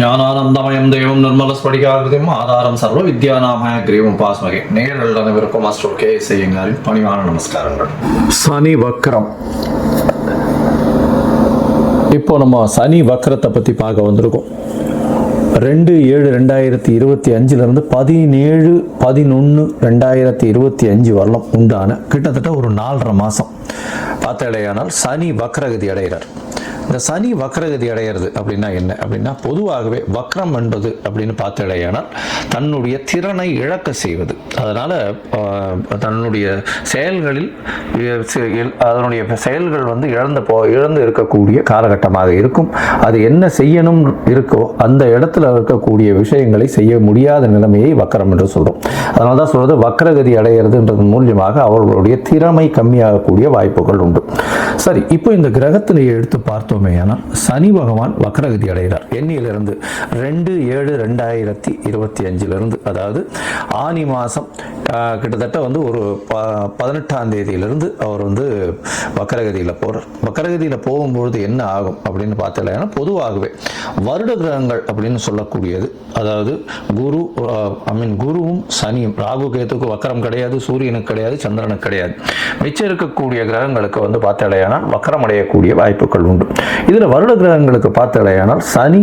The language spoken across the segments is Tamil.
ஞானானந்தமயம் தெய்வம் நிர்மல ஸ்படிகாகிருதியும் ஆதாரம் சர்வ வித்யாநாமய கிரீவம் பாஸ்மகே. நேரில் அனைவருக்கும் மாஸ்டர் கே செய்யுங்காரின் பணிவான நமஸ்காரங்கள். சனி வக்ரம். இப்போ நம்ம சனி வக்ரத்தை பற்றி பார்க்க வந்திருக்கோம். ரெண்டு ஏழு ரெண்டாயிரத்தி இருபத்தி அஞ்சுலேருந்து பதினேழு பதினொன்று ரெண்டாயிரத்தி இருபத்தி அஞ்சு வரலாம் உண்டான கிட்டத்தட்ட ஒரு நாலரை மாதம் பார்த்தாலேயானால் சனி வக்ரகதி அடைகிறார். இந்த சனி வக்ரகதி அடையிறது அப்படின்னா என்ன? அப்படின்னா பொதுவாகவே வக்ரம் என்பது அப்படின்னு பார்த்தடையானால் தன்னுடைய திறனை இழக்க செய்வது. அதனால் தன்னுடைய செயல்களில் அதனுடைய செயல்கள் வந்து இழந்து போ இழந்து இருக்கக்கூடிய காலகட்டமாக இருக்கும். அது என்ன செய்யணும் இருக்கோ அந்த இடத்துல இருக்கக்கூடிய விஷயங்களை செய்ய முடியாத நிலைமையை வக்கரம் என்று சொல்கிறோம் அதனால தான் சொல்கிறது வக்ரகதி அடையிறதுன்றது மூலியமாக அவர்களுடைய திறமை கம்மியாகக்கூடிய வாய்ப்புகள் உண்டு. சரி இப்போ இந்த கிரகத்திலேயே எடுத்து பார்த்தோமே ஆனால் சனி பகவான் வக்ரகதி அடைகிறார். எண்ணியிலிருந்து ரெண்டு ஏழு ரெண்டாயிரத்தி இருபத்தி அஞ்சிலிருந்து அதாவது ஆனி மாதம் கிட்டத்தட்ட வந்து ஒரு ப பதினெட்டாம் தேதியிலிருந்து அவர் வந்து வக்கரகதியில் போகிறார் வக்கரகதியில் போகும்பொழுது என்ன ஆகும் அப்படின்னு பார்த்தீங்கன்னா பொதுவாகவே வருட கிரகங்கள் அப்படின்னு சொல்லக்கூடியது. அதாவது குரு ஐ மீன் குருவும் சனியும் ராகு கேத்துக்கு வக்கரம் கிடையாது சூரியனுக்கு கிடையாது சந்திரனுக்கு கிடையாது. மிச்சம் இருக்கக்கூடிய கிரகங்களுக்கு வந்து பார்த்தாலேயானால் வக்கரம் அடையக்கூடிய வாய்ப்புகள் உண்டு. இதில் வருட கிரகங்களுக்கு பார்த்தலையானால் சனி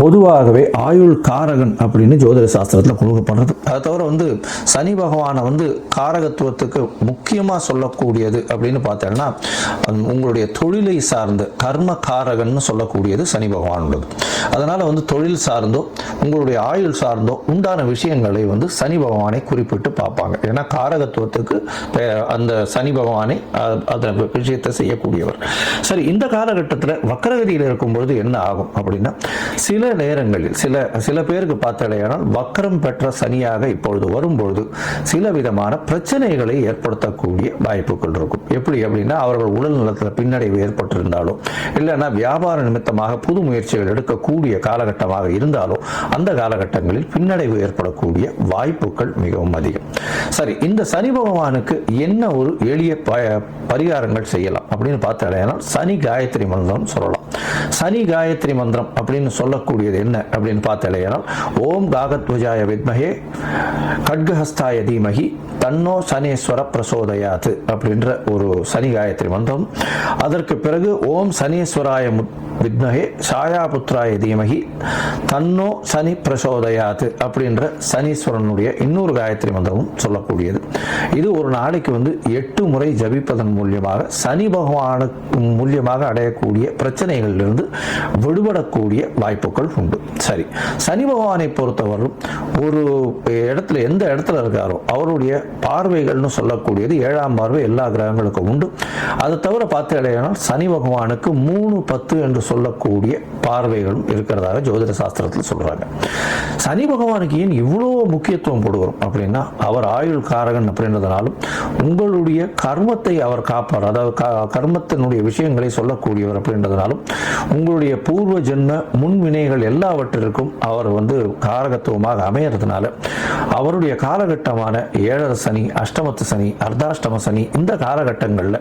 பொதுவாகவே ஆயுள் காரகன் அப்படின்னு ஜோதிட சாஸ்திரத்தில் கொடுக்கப்படுறது அதை தவிர வந்து சனி பகவானை வந்து காரகத்துவத்துக்கு முக்கியமாக சொல்லக்கூடியது அப்படின்னு பார்த்தோம்னா உங்களுடைய தொழிலை சார்ந்த கர்ம காரகன் சொல்லக்கூடியது சனி பகவானுடையது. அதனால் வந்து தொழில் சார்ந்தோ உங்களுடைய ஆயுள் சார்ந்தோ உண்டான விஷயங்களை வந்து சனி பகவானை குறிப்பிட்டு பார்ப்பாங்க. ஏன்னா காரகத்துவத்துக்கு அந்த சனி பகவானை அ- அந்த விஷயத்தை செய்யக்கூடியவர். சரி இந்த காலகட்டத்தில் வக்கரகதியில் இருக்கும்பொழுது என்ன ஆகும் அப்படின்னா சில நேரங்களில் சில சில பேருக்கு பார்த்தடையானால் வக்கரம் பெற்ற சனியாக இப்பொழுது வரும்பொழுது சில விதமான பிரச்சனைகளை ஏற்படுத்தக்கூடிய வாய்ப்புகள் இருக்கும். எப்படி அப்படின்னா அவர்கள் உடல் நலத்தில் பின்னடைவு ஏற்பட்டிருந்தாலும் இல்லைன்னா வியாபார நிமித்தமாக புது முயற்சிகள் எடுக்கக்கூடிய காலகட்டமாக இருந்தாலும் அந்த காலகட்டங்களில் பின்னடைவு ஏற்படக்கூடிய வாய்ப்புகள் மிகவும் அதிகம். சரி இந்த சனி பகவானுக்கு என்ன ஒரு எளிய பரிகாரங்கள் செய்யலாம் அப்படின்னு பார்த்தடையானால் சனி காயத்ரி மந்திரம் சொல்லலாம். சனி காயத்ரி மந்திரம் அப்படின்னு சொல்லக்கூடிய சொல்லக்கூடியது என்ன அப்படின்னு பார்த்தாலேனால் ஓம் காகத்வஜாய வித்மகே கட்கஹஸ்தாய தீமகி தன்னோ சனீஸ்வர பிரசோதயாத் அப்படின்ற ஒரு சனி காயத்ரி மந்திரம். அதற்கு பிறகு ஓம் சனீஸ்வராய முத் வித்மகே சாயாபுத்ராய தீமகி தன்னோ சனி பிரசோதயாத் அப்படின்ற சனீஸ்வரனுடைய இன்னொரு காயத்ரி மந்திரமும் சொல்லக்கூடியது. இது ஒரு நாளைக்கு வந்து எட்டு முறை ஜபிப்பதன் மூலியமாக சனி பகவானுக்கு மூலியமாக அடையக்கூடிய பிரச்சனைகளிலிருந்து விடுபடக்கூடிய வாய்ப்புகள் உண்டு. சரி. சனி பகவானை பொறுத்தவரையும் ஒரு இடத்துல எந்த இடத்துல இருக்காரோ அவருடைய பார்வைகள்னு சொல்லக்கூடியது ஏழாம் பார்வை எல்லா கிரகங்களுக்கும் உண்டு. அதை தவிர பார்த்து இடையினால் சனி பகவானுக்கு மூணு பத்து என்று சொல்லக்கூடிய பார்வைகளும் இருக்கிறதாக ஜோதிட சாஸ்திரத்தில் சொல்கிறாங்க சனி பகவானுக்கு ஏன் இவ்வளோ முக்கியத்துவம் கொடுக்குறோம் அப்படின்னா அவர் ஆயுள் காரகன் அப்படின்றதுனாலும் உங்களுடைய கர்மத்தை அவர் காப்பார் அதாவது கர்மத்தினுடைய விஷயங்களை சொல்லக்கூடியவர் அப்படின்றதுனாலும் உங்களுடைய பூர்வ ஜென்ம முன்வினைகள் எல்லாவற்றிற்கும் அவர் வந்து காரகத்துவமாக அமையறதுனால அவருடைய காலகட்டமான ஏழரை சனி அஷ்டமத்து சனி அர்த்தாஷ்டம சனி இந்த காலகட்டங்களில்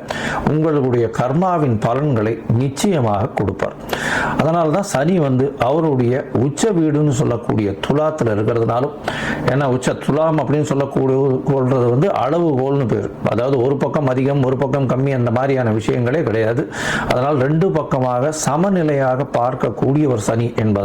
உங்களுடைய கர்மாவின் பலன்களை நிச்சயமாக கொடுப்பார். அதனால தான் சனி வந்து அவருடைய உச்ச வீடுன்னு சொல்லக்கூடிய துலாத்தில் இருக்கிறதுனாலும் ஏன்னா உச்ச துலாம் அப்படின்னு சொல்லக்கூடிய கொள்றது வந்து அளவுகோல்னு பேர். அதாவது ஒரு பக்கம் அதிகம் ஒரு பக்கம் கம்மி அந்த மாதிரியான விஷயங்களே கிடையாது. அதனால் ரெண்டு பக்கமாக சமநிலையாக பார்க்கக்கூடிய ஒரு சனி என்பதால்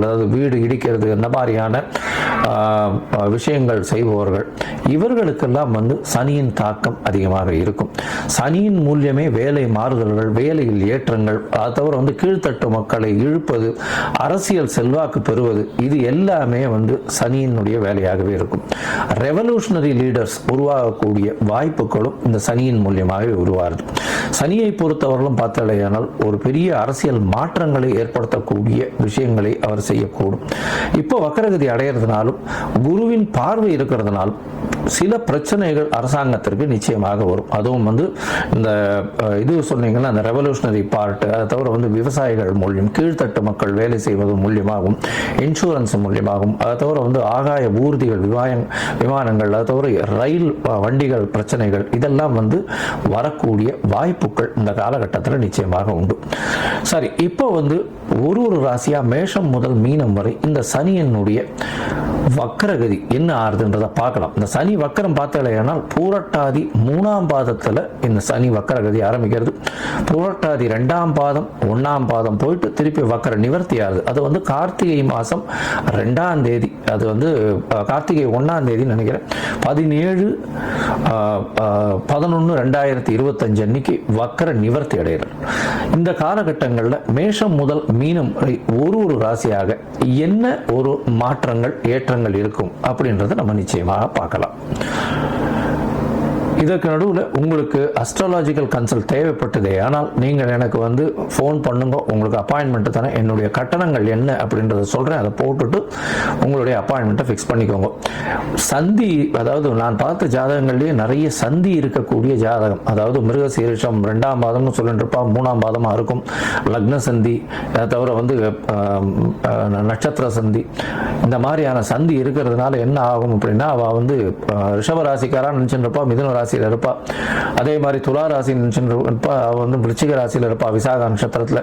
அதாவது வீடு இடிக்கிறது இந்த மாதிரியான விஷயங்கள் செய்பவர்கள். இவர்களுக்கெல்லாம் வந்து சனியின் தாக்கம் அதிகமாக இருக்கும். சனியின் மூலியமே வேலை மாறுதல்கள் வேலையில் ஏற்றங்கள் அது தவிர வந்து கீழ்த்தட்டு மக்களை இழுப்பது அரசியல் செல்வாக்கு பெறுவது இது எல்லாமே வந்து சனியினுடைய வேலையாகவே இருக்கும். ரெவல்யூஷனரி லீடர்ஸ் உருவாகக்கூடிய வாய்ப்புகளும் இந்த சனியின் மூலியமாகவே உருவாகுது. சனியை பொறுத்தவர்களும் பார்த்தாலேயானால் ஒரு பெரிய அரசியல் மாற்றங்களை ஏற்படுத்தக்கூடிய விஷயங்களை அவர் செய்யக்கூடும். இப்போ வக்கரகதி அடையிறதுனாலும் குருவின் பார்வை இருக்கிறதுனாலும் சில பிரச்சனைகள் அரசாங்கத்திற்கு நிச்சயமாக வரும். அதுவும் வந்து இந்த இது சொன்னீங்கன்னா அந்த ரெவல்யூஷனரி பார்ட் அதை தவிர வந்து விவசாயிகள் மூலியம் கீழ்த்தட்டு மக்கள் வேலை செய்வது மூலியமாகவும் இன்சூரன்ஸ் மூலியமாகவும் அதை தவிர வந்து ஆகாய ஊர்திகள் விமானம் விமானங்கள் அதை தவிர ரயில் வண்டிகள் பிரச்சனைகள் இதெல்லாம் வந்து வரக்கூடிய வாய்ப்புகள் இந்த காலகட்டத்தில் நிச்சயமாக உண்டு. சரி இப்போ வந்து ஒரு ஒரு ராசியா மேஷம் முதல் மீனம் வரை இந்த சனியினுடைய வக்கரகதி என்ன ஆறுதுன்றதை பார்க்கலாம். இந்த சனி வக்கரம் பார்த்தலையானால் பூரட்டாதி மூணாம் பாதத்தில் இந்த சனி வக்கரகதி ஆரம்பிக்கிறது. பூரட்டாதி ரெண்டாம் பாதம் ஒன்றாம் பாதம் போயிட்டு திருப்பி வக்கர நிவர்த்தி ஆகுது. அது வந்து கார்த்திகை மாதம் ரெண்டாம் தேதி. அது வந்து கார்த்திகை ஒன்றாம் தேதி நினைக்கிறேன். பதினேழு பதினொன்று ரெண்டாயிரத்தி இருபத்தஞ்சு அன்னைக்கு வக்கர நிவர்த்தி அடையணும். இந்த காலகட்டங்களில் மேஷம் முதல் மீனம் வரை ஒரு ஒரு ராசியாக என்ன ஒரு மாற்றங்கள் ஏற்றங்கள் இருக்கும் அப்படின்றத நம்ம நிச்சயமாக பார்க்கலாம். இதற்கு நடுவில் உங்களுக்கு அஸ்ட்ராலாஜிக்கல் கன்சல்ட் தேவைப்பட்டதே. ஆனால் நீங்கள் எனக்கு வந்து ஃபோன் பண்ணுங்க உங்களுக்கு அப்பாயின்மெண்ட்டு தானே என்னுடைய கட்டணங்கள் என்ன அப்படின்றத சொல்கிறேன் அதை போட்டுட்டு உங்களுடைய அப்பாயின்மெண்ட்டை ஃபிக்ஸ் பண்ணிக்கோங்க. சந்தி அதாவது நான் பார்த்த ஜாதகங்கள்லேயே நிறைய சந்தி இருக்கக்கூடிய ஜாதகம். அதாவது மிருகசீரிஷம் ரெண்டாம் பாதம்னு சொல்லிட்டு இருப்பா மூணாம் பாதமாக இருக்கும். லக்ன சந்தி அதை தவிர வந்து நட்சத்திர சந்தி. இந்த மாதிரியான சந்தி இருக்கிறதுனால என்ன ஆகும் அப்படின்னா அவள் வந்து ஆஹ், ராசிக்காரா நினச்சிட்டு இருப்பா மிதுன ராசியில் இருப்பா. அதே மாதிரி துலா ராசி நினச்சிட்டு இருப்பா அவள் வந்து விருச்சிக ராசியில் இருப்பா விசாக நட்சத்திரத்தில்.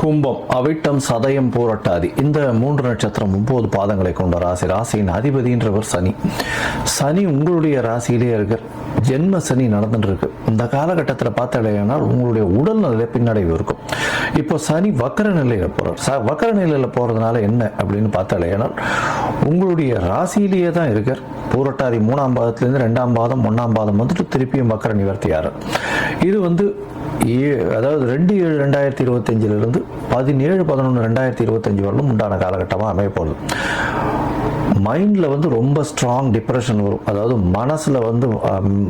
கும்பம் அவிட்டம் சதயம் பூரட்டாதி. இந்த மூன்று நட்சத்திரம் ஒன்பது பாதங்களை கொண்ட ராசி. ராசியின் அதிபதின்றவர் சனி. சனி உங்களுடைய ராசியிலேயே இருக்கார். ஜென்ம சனி நடந்துட்டு இருக்கு இந்த காலகட்டத்தில் பார்த்தாலேனால் உங்களுடைய உடல்நல பின்னடைவு இருக்கும். இப்போ சனி வக்கர நிலையில் போகிறார் ச வக்கர நிலையில் போகிறதுனால என்ன அப்படின்னு பார்த்தாலேனால் உங்களுடைய ராசியிலேயே தான் இருக்கார். பூரட்டாதி மூணாம் பாதத்துலேருந்து ரெண்டாம் பாதம் ஒன்றாம் பாதம் வந்துட்டு திருப்பியும் வக்கர நிவர்த்தியார் இது வந்து அதாவது ரெண்டு ஏழு ரெண்டாயிரத்தி இருபத்தஞ்சிலிருந்து பதினேழு பதினொன்று ரெண்டாயிரத்தி இருபத்தஞ்சு வரலும் உண்டான காலகட்டமாக அமையப்போகுது மைண்டில் வந்து ரொம்ப ஸ்ட்ராங் டிப்ரெஷன் வரும். அதாவது மனசில் வந்து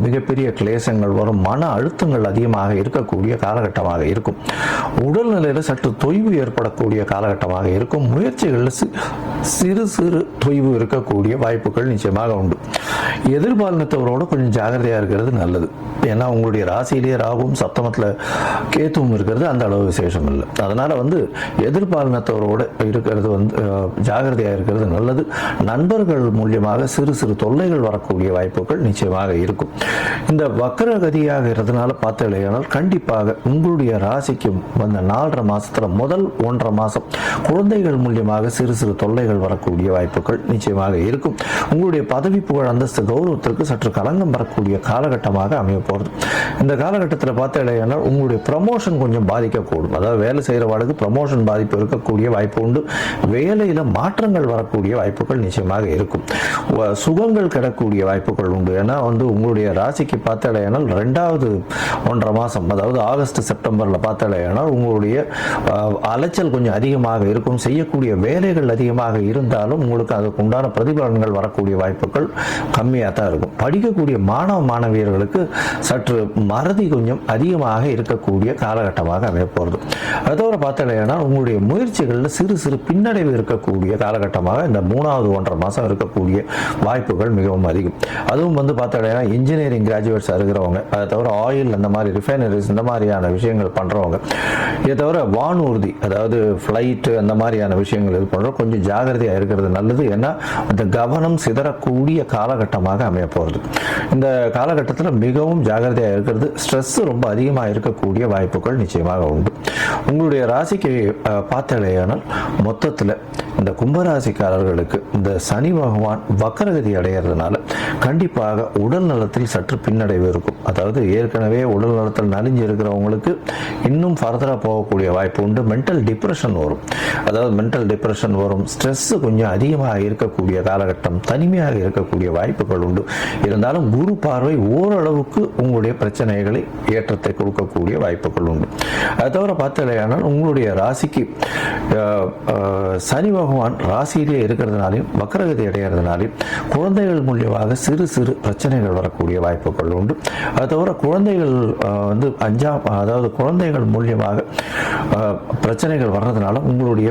மிகப்பெரிய கிளேசங்கள் வரும். மன அழுத்தங்கள் அதிகமாக இருக்கக்கூடிய காலகட்டமாக இருக்கும். உடல்நிலையில் சற்று தொய்வு ஏற்படக்கூடிய காலகட்டமாக இருக்கும். முயற்சிகளில் சிறு சிறு தொய்வு இருக்கக்கூடிய வாய்ப்புகள் நிச்சயமாக உண்டு. எதிர்பாலினத்தவரோட கொஞ்சம் ஜாகிரதையாக இருக்கிறது நல்லது. ஏன்னா உங்களுடைய ராசியிலேயே ராகும் சப்தமத்தில் கேத்துவும் இருக்கிறது அந்த அளவு விசேஷம் இல்லை. அதனால வந்து எதிர்பாலினத்தவரோட இருக்கிறது வந்து ஜாகிரதையாக இருக்கிறது நல்லது. நண்பர்கள் மூலியமாக சிறு சிறு தொல்லைகள் வரக்கூடிய வாய்ப்புகள் நிச்சயமாக இருக்கும். இந்த வக்கரகதியாக இருந்தனால பார்த்தீங்கன்னா கண்டிப்பாக உங்களுடைய ராசிக்கு வந்த நாலரை மாசத்துல முதல் ஒன்றரை மாசம் குழந்தைகள் மூலியமாக சிறு சிறு தொல்லைகள் வரக்கூடிய வாய்ப்புகள் நிச்சயமாக இருக்கும். உங்களுடைய பதவி புகழ் அந்தஸ்து கௌரவத்திற்கு சற்று களங்கம் வரக்கூடிய காலகட்டமாக அமைய போகிறது இந்த காலகட்டத்தில் பார்த்தீங்கன்னா உங்களுடைய ப்ரமோஷன் கொஞ்சம் பாதிக்கக்கூடும். அதாவது வேலை செய்கிறவாளுக்கு ப்ரமோஷன் பாதிப்பு இருக்கக்கூடிய வாய்ப்பு உண்டு. வேலையில் மாற்றங்கள் வரக்கூடிய வாய்ப்புகள் நிச்சயமாக இருக்கும். சுகங்கள் கிடக்கக்கூடிய வாய்ப்புகள் உண்டு. ஏன்னா வந்து உங்களுடைய ராசிக்கு பார்த்தாலேயானால் ரெண்டாவது ஒன்றரை மாதம் அதாவது ஆகஸ்ட் செப்டம்பரில் பார்த்தாலேயானால் உங்களுடைய அலைச்சல் கொஞ்சம் அதிகமாக இருக்கும். செய்யக்கூடிய வேலைகள் அதிகமாக இருந்தாலும் உங்களுக்கு அதுக்கு உண்டான பிரதிபலன்கள் வரக்கூடிய வாய்ப்புகள் கம்மியாக தான் இருக்கும். படிக்கக்கூடிய மாணவ மாணவியர்களுக்கு சற்று மறதி கொஞ்சம் அதிகமாக இருக்கக்கூடிய காலகட்டமாக அமைய போகிறது அதோட பார்த்தீங்கன்னா உங்களுடைய முயற்சிகளில் சிறு சிறு பின்னடைவு இருக்கக்கூடிய காலகட்டமாக இந்த மூணாவது ஒன்று ஒன்றரை மாதம் இருக்கக்கூடிய வாய்ப்புகள் மிகவும் அதிகம். அதுவும் வந்து பார்த்தீங்கன்னா இன்ஜினியரிங் கிராஜுவேட்ஸ் இருக்கிறவங்க அதை தவிர ஆயில் அந்த மாதிரி ரிஃபைனரிஸ் இந்த மாதிரியான விஷயங்கள் பண்ணுறவங்க இதை தவிர வானூர்தி அதாவது ஃப்ளைட்டு அந்த மாதிரியான விஷயங்கள் இது பண்ணுறோம் கொஞ்சம் ஜாகிரதையாக இருக்கிறது நல்லது. ஏன்னா அந்த கவனம் சிதறக்கூடிய காலகட்டமாக அமைய போகிறது இந்த காலகட்டத்தில் மிகவும் ஜாகிரதையாக இருக்கிறது. ஸ்ட்ரெஸ் ரொம்ப அதிகமாக இருக்கக்கூடிய வாய்ப்புகள் நிச்சயமாக உண்டு. உங்களுடைய ராசிக்கு பார்த்தாலேயானால் மொத்தத்தில் இந்த கும்பராசிக்காரர்களுக்கு இந்த சனி பகவான் வக்கரகதி அடைகிறதுனால கண்டிப்பாக உடல் நலத்தில் சற்று பின்னடைவு இருக்கும். அதாவது ஏற்கனவே உடல் நலத்தில் நலிஞ்சு இருக்கிறவங்களுக்கு இன்னும் ஃபர்தராக போகக்கூடிய வாய்ப்பு உண்டு. மென்டல் டிப்ரெஷன் வரும். அதாவது மென்டல் டிப்ரெஷன் வரும். ஸ்ட்ரெஸ் கொஞ்சம் அதிகமாக இருக்கக்கூடிய காலகட்டம் தனிமையாக இருக்கக்கூடிய வாய்ப்புகள் உண்டு. இருந்தாலும் குரு பார்வை ஓரளவுக்கு உங்களுடைய பிரச்சனைகளை ஏற்றத்தை கொடுக்கக்கூடிய வாய்ப்புகள் உண்டு. அது தவிர பார்த்தலையானால் உங்களுடைய ராசிக்கு சனி பகவான் ராசியிலே இருக்கிறதுனாலையும் வக்கரகதி அடைகிறதுனாலையும் குழந்தைகள் மூலியமாக சிறு சிறு பிரச்சனைகள் வரக்கூடிய வாய்ப்புகள் உண்டு. அது தவிர குழந்தைகள் வந்து அஞ்சாம் அதாவது குழந்தைகள் மூலியமாக பிரச்சனைகள் வர்றதுனால உங்களுடைய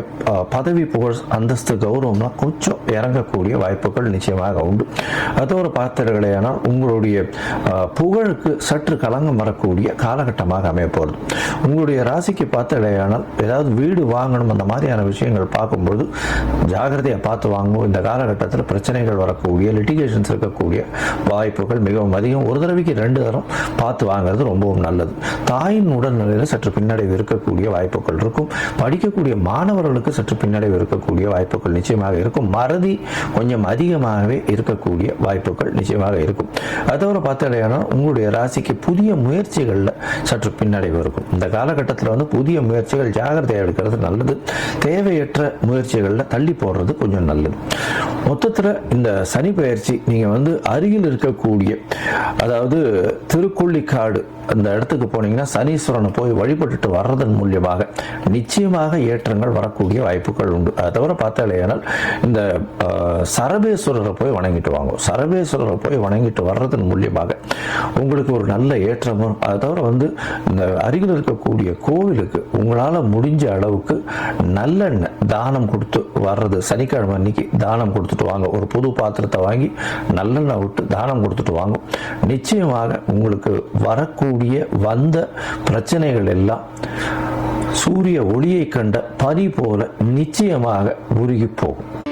பதவி புகழ் அந்தஸ்து கௌரவம்லாம் கொஞ்சம் இறங்கக்கூடிய வாய்ப்புகள் நிச்சயமாக உண்டு. அது தவிர பார்த்தீர்களேயானால் உங்களுடைய புகழுக்கு சற்று கலங்கம் வரக்கூடிய காலகட்டமாக அமையப்போகிறது உங்களுடைய ராசிக்கு பார்த்தீர்களேயானால் ஏதாவது வீடு வாங்கணும் அந்த மாதிரியான விஷயங்கள் பார்க்கும்போது ஜாகிரதையை பார்த்து வாங்குவோம். இந்த காலகட்டத்தில் பிரச்சனைகள் வரக்கூடிய லிட்டிகேஷன்ஸ் இருக்கக்கூடிய வாய்ப்புகள் மிகவும் அதிகம். ஒரு தடவைக்கு ரெண்டு தரம் பார்த்து வாங்குறது ரொம்பவும் நல்லது. தாயின் உடல்நிலையில் சற்று பின்னடைவு இருக்கக்கூடிய வாய்ப்புகள் இருக்கும். படிக்கக்கூடிய மாணவர்களுக்கு சற்று பின்னடைவு இருக்கக்கூடிய வாய்ப்புகள் நிச்சயமாக இருக்கும். மறதி கொஞ்சம் அதிகமாகவே இருக்கக்கூடிய வாய்ப்புகள் நிச்சயமாக இருக்கும். அதோட பார்த்தீங்கன்னா உங்களுடைய ராசிக்கு புதிய முயற்சிகளில் சற்று பின்னடைவு இருக்கும். இந்த காலகட்டத்தில் வந்து புதிய முயற்சிகள் ஜாகிரதையாக எடுக்கிறது நல்லது. தேவையற்ற முயற்சிகள் முயற்சிகளில் தள்ளி போடுறது கொஞ்சம் நல்லது. மொத்தத்தில் இந்த சனி பயிற்சி நீங்கள் வந்து அருகில் இருக்கக்கூடிய அதாவது திருக்குள்ளிக்காடு அந்த இடத்துக்கு போனீங்கன்னா சனீஸ்வரனை போய் வழிபட்டுட்டு வர்றதன் மூலியமாக நிச்சயமாக ஏற்றங்கள் வரக்கூடிய வாய்ப்புகள் உண்டு. அதை தவிர பார்த்தாலேயானால் இந்த அஹ், சரபேஸ்வரரை போய் வணங்கிட்டு வாங்க. சரபேஸ்வரரை போய் வணங்கிட்டு வர்றதன் மூலியமாக உங்களுக்கு ஒரு நல்ல ஏற்றமும் அதை தவிர வந்து இந்த அருகில் இருக்கக்கூடிய கோவிலுக்கு உங்களால் முடிஞ்ச அளவுக்கு நல்லெண்ணெய் தானம் கொடுத்து வர்றது. சனிக்கிழமை அன்னைக்கு தானம் கொடுத்துட்டு வாங்க. ஒரு புது பாத்திரத்தை வாங்கி நல்லெண்ணெய் விட்டு தானம் கொடுத்துட்டு வாங்க. நிச்சயமாக உங்களுக்கு வரக்கூடிய வந்த பிரச்சனைகள் எல்லாம் சூரிய ஒளியை கண்ட பனி போல நிச்சயமாக உருகி போகும்.